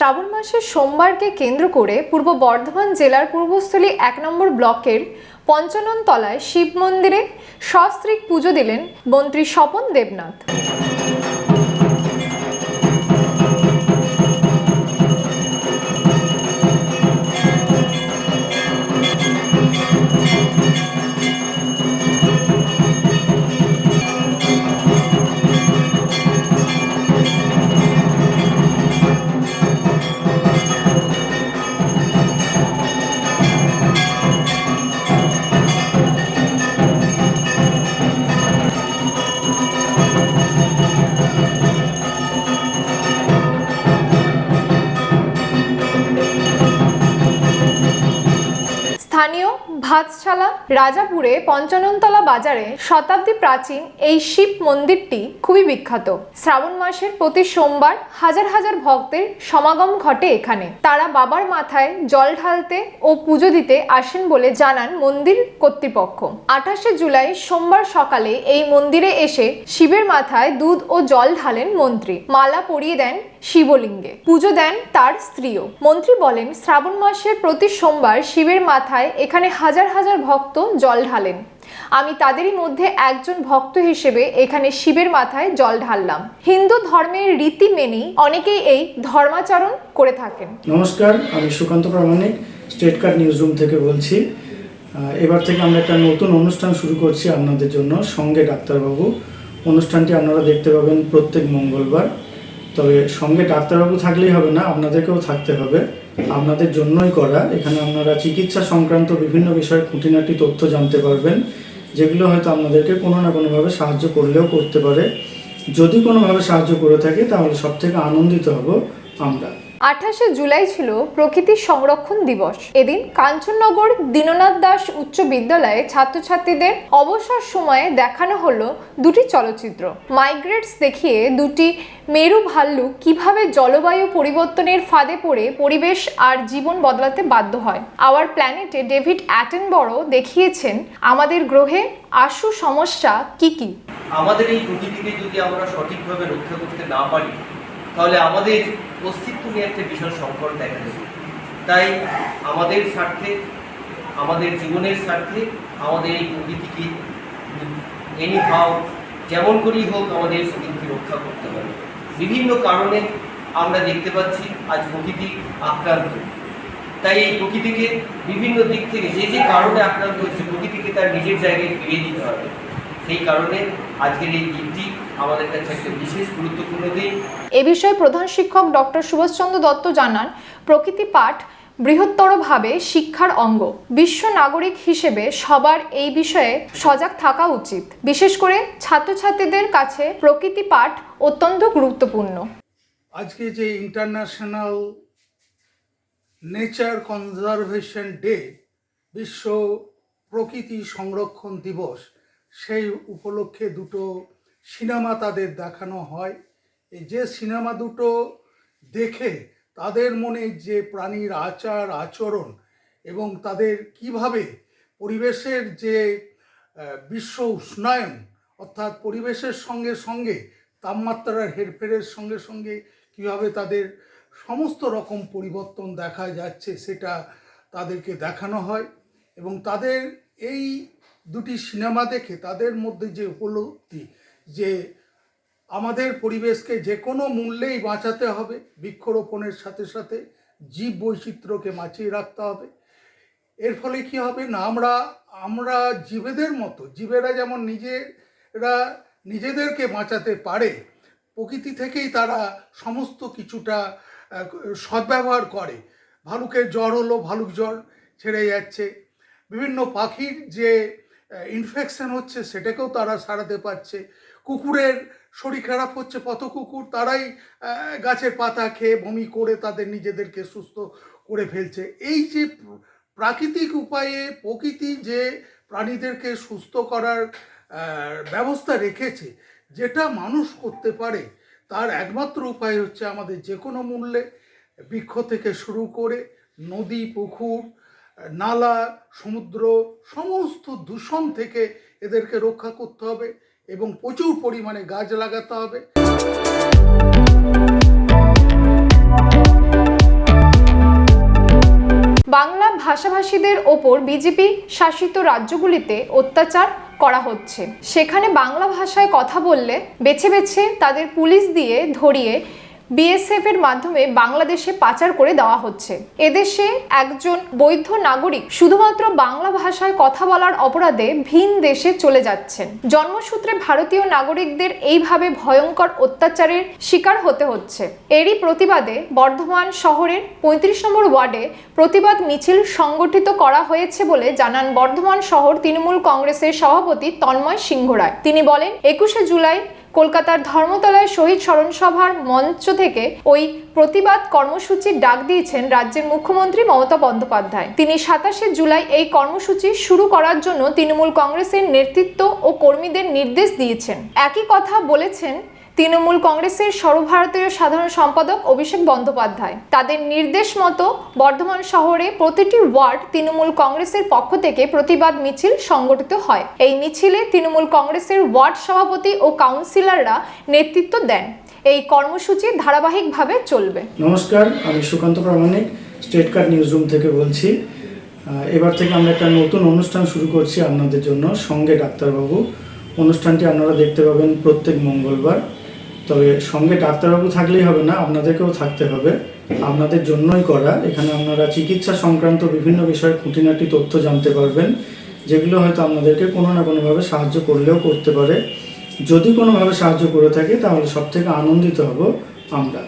শ্রাবণ মাসের সোমবারকে কেন্দ্র করে পূর্ব বর্ধমান জেলার পূর্বস্থলী এক নম্বর ব্লকের পঞ্চানন তলায় শিব মন্দিরে সস্ত্রীক পুজো দিলেন মন্ত্রী স্বপন দেবনাথ। ভাতশালা রাজাপুরে পঞ্চাননতলা বাজারে শতাব্দী প্রাচীন এই শিব মন্দিরটি খুবই বিখ্যাত। শ্রাবণ মাসের প্রতি সোমবার হাজার হাজার ভক্তের সমাগম ঘটে এখানে। তারা বাবার মাথায় জল ঢালতে ও পুজো দিতে আসেন বলে জানান মন্দির কর্তৃপক্ষ। আঠাশে জুলাই সোমবার সকালে এই মন্দিরে এসে শিবের মাথায় দুধ ও জল ঢালেন মন্ত্রী। মালা পরিয়ে দেন শিবলিঙ্গে। পুজো দেন তার স্ত্রীও। মন্ত্রী বলেন, শ্রাবণ মাসের প্রতি সোমবার শিবের মাথায় এখানে হাজার হাজার ভক্ত জল ঢালেন। আমি তাদেরই মধ্যে একজন ভক্ত হিসেবে এখানে শিবের মাথায় জল ঢাললাম। হিন্দু ধর্মের রীতি মেনেই অনেকেই এই ধর্মাচরণ করে থাকেন। নমস্কার, আমি Sukanta Pramanik, state card news room থেকে বলছি। এবার থেকে আমরা একটা নতুন অনুষ্ঠান শুরু করছি আপনাদের জন্য, সঙ্গে ডাক্তারবাবু। অনুষ্ঠানটি আপনারা দেখতে পাবেন প্রত্যেক মঙ্গলবার। তবে সঙ্গে ডাক্তারবাবু থাকলেই হবে না, আপনাদেরকেও থাকতে হবে। আপনাদের জন্যই করা। এখানে আপনারা চিকিৎসা সংক্রান্ত বিভিন্ন বিষয়ে খুঁটিনাটি তথ্য জানতে পারবেন, যেগুলো হয়তো আপনাদেরকে কোনো না কোনোভাবে সাহায্য করলেও করতে পারে। যদি কোনোভাবে সাহায্য করে থাকে, তাহলে সব থেকে আনন্দিত হব আমরা। আঠাশে জুলাই ছিল প্রকৃতি সংরক্ষণ দিবস। এদিন কাঞ্চননগর দীননাথ দাস উচ্চ বিদ্যালয়ে ছাত্রছাত্রীদের অবসর সময়ে দেখানো হলো দুটি চলচ্চিত্র। মাইগ্রেটস দেখিয়ে দুটি মেরু ভাল্লুক কীভাবে জলবায়ু পরিবর্তনের ফাঁদে পড়ে পরিবেশ আর জীবন বদলাতে বাধ্য হয়। আওয়ার প্ল্যানেটে ডেভিড অ্যাটেনবরো দেখিয়েছেন, আমাদের গ্রহে আশু সমস্যা কি কি? আমাদের এই প্রকৃতিকে যদি আমরা সঠিকভাবে রক্ষা করতে না পারি তাহলে আমাদের অস্তিত্ব নিয়ে একটা ভীষণ সংকট দেখা দেবে। তাই আমাদের স্বার্থে, আমাদের জীবনের স্বার্থে, আমাদের এই প্রকৃতিকে এনি হাও যেমন করেই হোক আমাদের প্রকৃতিকে রক্ষা করতে হবে। বিভিন্ন কারণে আমরা দেখতে পাচ্ছি আজ প্রকৃতি আক্রান্ত। তাই এই প্রকৃতিকে বিভিন্ন দিক থেকে যে যে কারণে আক্রান্ত হচ্ছে প্রকৃতিকে তার নিজের জায়গায় ফিরিয়ে দিতে হবে। সেই কারণে আজকের এই দিনটি আমাদের কাছে একটা বিশেষ গুরুত্বপূর্ণ দিন। এ বিষয়ে প্রধান শিক্ষক ডক্টর সুভাষচন্দ্র দত্ত জানান প্রকৃতি পাঠ বৃহত্তরভাবে শিক্ষার অঙ্গ। বিশ্ব নাগরিক হিসেবে সবার এই বিষয়ে সজাগ থাকা উচিত। বিশেষ করে ছাত্রছাত্রীদের কাছে প্রকৃতি পাঠ অত্যন্ত গুরুত্বপূর্ণ। আজকে যে ইন্টারন্যাশনাল নেচার কনজারভেশন ডে বিশ্ব প্রকৃতি সংরক্ষণ দিবস সেই উপলক্ষে দুটো সিনেমা তাদের দেখানো হয়। এই যে সিনেমা দুটো দেখে তাদের মনে যে প্রাণীর আচার, আচরণ এবং তাদের কীভাবে পরিবেশের যে বিশ্ব উষ্ণায়ন অর্থাৎ পরিবেশের সঙ্গে সঙ্গে তাপমাত্রার হেরফেরের সঙ্গে সঙ্গে কীভাবে তাদের সমস্ত রকম পরিবর্তন দেখা যাচ্ছে সেটা তাদেরকে দেখানো হয় এবং তাদের এই দুটি সিনেমা দেখে তাদের মধ্যে যে উপলব্ধি, যে আমাদের পরিবেশকে যে কোনো মূল্যেই বাঁচাতে হবে, বৃক্ষরোপণের সাথে সাথে জীব বৈচিত্র্যকে বাঁচিয়ে রাখতে হবে। এর ফলে কি হবে না, আমরা আমরা জীবেদের মতো, জীবেরা যেমন নিজেরা নিজেদেরকে বাঁচাতে পারে, প্রকৃতি থেকেই তারা সমস্ত কিছুটা সদ্ব্যবহার করে। ভালুকের জ্বর হলো, ভালুক জ্বর ছেড়ে যাচ্ছে। বিভিন্ন পাখির যে ইনফেকশন হচ্ছে, সেটাকেও তারা সারাতে পারছে। কুকুরের শরীর খারাপ হচ্ছে, পথ কুকুর তারাই গাছের পাতা খেয়ে বমি করে তাদের নিজেদেরকে সুস্থ করে ফেলছে। এই যে প্রাকৃতিক উপায়ে প্রকৃতি যে প্রাণীদেরকে সুস্থ করার ব্যবস্থা রেখেছে, যেটা মানুষ করতে পারে, তার একমাত্র উপায় হচ্ছে আমাদের যে কোনো মূল্যে বৃক্ষ থেকে শুরু করে নদী, পুকুর নালা, সমুদ্র, সমস্ত দূষণ থেকে এদেরকে রক্ষা করতে হবে এবং প্রচুর পরিমাণে গাছ লাগাতে হবে। বাংলা ভাষাভাষীদের ওপর বিজেপি শাসিত রাজ্যগুলিতে অত্যাচার করা হচ্ছে। সেখানে বাংলা ভাষায় কথা বললে বেছে বেছে তাদের পুলিশ দিয়ে ধরিয়ে বিএসএফ এর মাধ্যমে বাংলাদেশে পাচার করে দেওয়া হচ্ছে। এদেশে একজন বৈধ নাগরিক শুধুমাত্র বাংলা ভাষায় কথা বলার অপরাধে ভিন দেশে চলে যাচ্ছেন। জন্মসূত্রে ভারতীয় নাগরিকদের এইভাবে ভয়ঙ্কর অত্যাচারের শিকার হতে হচ্ছে। এরই প্রতিবাদে বর্ধমান শহরের পঁয়ত্রিশ নম্বর ওয়ার্ডে প্রতিবাদ মিছিল সংগঠিত করা হয়েছে বলে জানান বর্ধমান শহর তৃণমূল কংগ্রেসের সভাপতি তন্ময় সিংহ রায় তিনি বলেন, একুশে জুলাই কলকাতার ধর্মতলায় শহীদ স্মরণ সভার মঞ্চ থেকে ওই প্রতিবাদ কর্মসূচির ডাক দিয়েছেন রাজ্যের মুখ্যমন্ত্রী মমতা বন্দ্যোপাধ্যায়। তিনি সাতাশে জুলাই এই কর্মসূচি শুরু করার জন্য তৃণমূল কংগ্রেসের নেতৃত্ব ও কর্মীদের নির্দেশ দিয়েছেন। একই কথা বলেছেন তৃণমূল কংগ্রেসের সর্বভারতীয় সাধারণ সম্পাদক অভিষেক বন্দ্যোপাধ্যায়। তাদের নির্দেশ মতো বর্ধমান শহরে প্রতিটি ওয়ার্ড তৃণমূল কংগ্রেসের পক্ষ থেকে প্রতিবাদ মিছিল সংগঠিত হয়। এই মিছিলে তৃণমূল কংগ্রেসের ওয়ার্ড সভাপতি ও কাউন্সিলররা নেতৃত্ব দেন। এই কর্মসূচি ধারাবাহিকভাবে চলবে। নমস্কার, আমি Sukanta Pramanik, state card news room থেকে বলছি। এবার থেকে আমরা একটা নতুন অনুষ্ঠান শুরু করছি আপনাদের জন্য, সঙ্গে ডাক্তারবাবু। অনুষ্ঠানটি আপনারা দেখতে পাবেন প্রত্যেক মঙ্গলবার। তবে সঙ্গে ডাক্তারবাবু থাকলেই হবে না, আপনাদেরকেও থাকতে হবে। আপনাদের জন্যই করা। এখানে আপনারা চিকিৎসা সংক্রান্ত বিভিন্ন বিষয়ে খুঁটিনাটি তথ্য জানতে পারবেন, যেগুলো হয়তো আপনাদেরকে কোনো না কোনোভাবে সাহায্য করলেও করতে পারে। যদি কোনোভাবে সাহায্য করে থাকে, তাহলে সব থেকে আনন্দিত হব আমরা।